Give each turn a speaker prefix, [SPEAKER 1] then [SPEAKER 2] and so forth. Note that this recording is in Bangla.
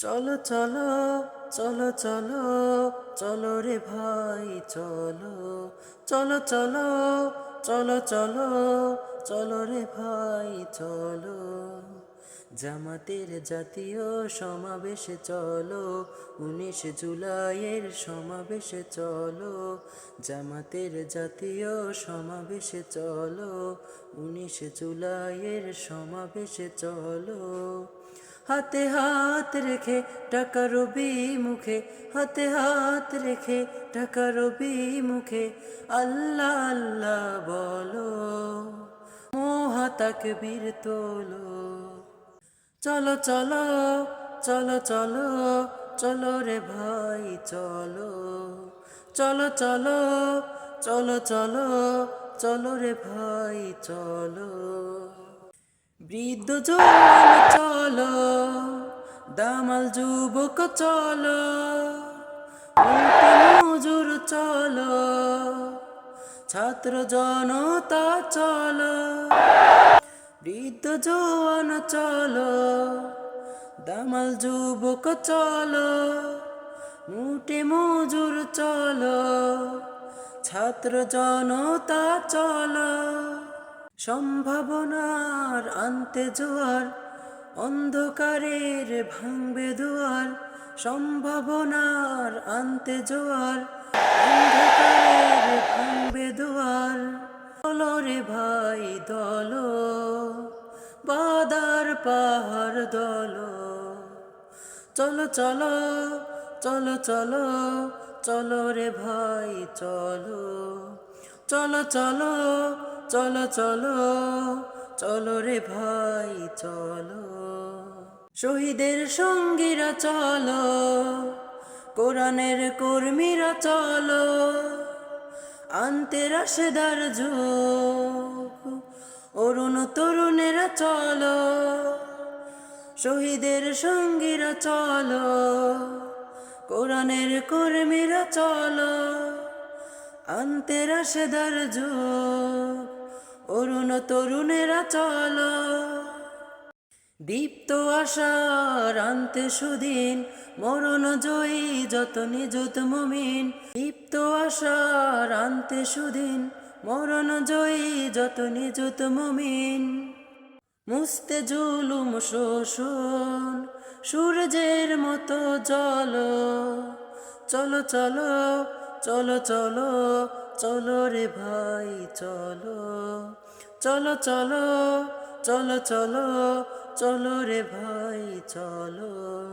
[SPEAKER 1] চলো চলো চলো চলো চলো রে ভাই, চলো চলো চলো চলো চলো চলো রে ভাই, চলো। জামাতের জাতীয় সমাবেশে চলো, উনিশ জুলাইয়ের সমাবেশে চলো, জামাতের জাতীয় সমাবেশে চলো, উনিশ জুলাইয়ের সমাবেশে চলো। হাতে হাত রেখে টাকা মুখে হাতে হাত রেখে টাকা রবি মুখে আল্লাহ আল্লাহ বলো মহাতাক বীর তোলো। চলো চলো চলো চলো চলো রে ভাই, চলো চলো চলো চলো চলো চলো রে ভাই, চলো। বৃদ্ধ জোয়ান, চলো। দামাল যুবক, চলো। মজুর, চলো। ছাত্র জনতা, চলো। বৃদ্ধ জোয়ান, চলো। দামাল যুবক, চলো। মুটে মজুর, চলো। ছাত্র জনতা, চলো। সম্ভাবনার আনতে জোয়ার অন্ধকারের ভাঙবে দুয়ার, সম্ভাবনার আনতে জোয়ার। অন্ধকারের ভাঙবে দুয়ার রে ভাই দলো, বাদার পাহাড় দলো। চলো চলো চলো চলো চলো রে ভাই চলো। চলো চলো চলো চলো চলো রে ভাই, চলো। শহীদের সঙ্গীরা চলো, কোরআনের কর্মীরা চলো আনতে রাশেদার যুগ। অরুণ তরুণেরা চলো, শহীদের সঙ্গীরা চলো, কোরআনের কর্মীরা চলো আনতে রাশেদার যুগ। অরুণ তরুণেরা চলো। দীপ্ত আশার আনতে সুদিন, মরণ জয়ী যত নিযুত মমিন। দীপ্ত আশার আনতে সুদিন, মরণ জয়ী যত নিযুত মমিন। মুস্তে জুলুম শোষণ, সূর্যের মতো জল। চলো চলো চলো চলো চলো রে ভাই চলো। চলো চলো চলো চলো চলো রে ভাই চলো।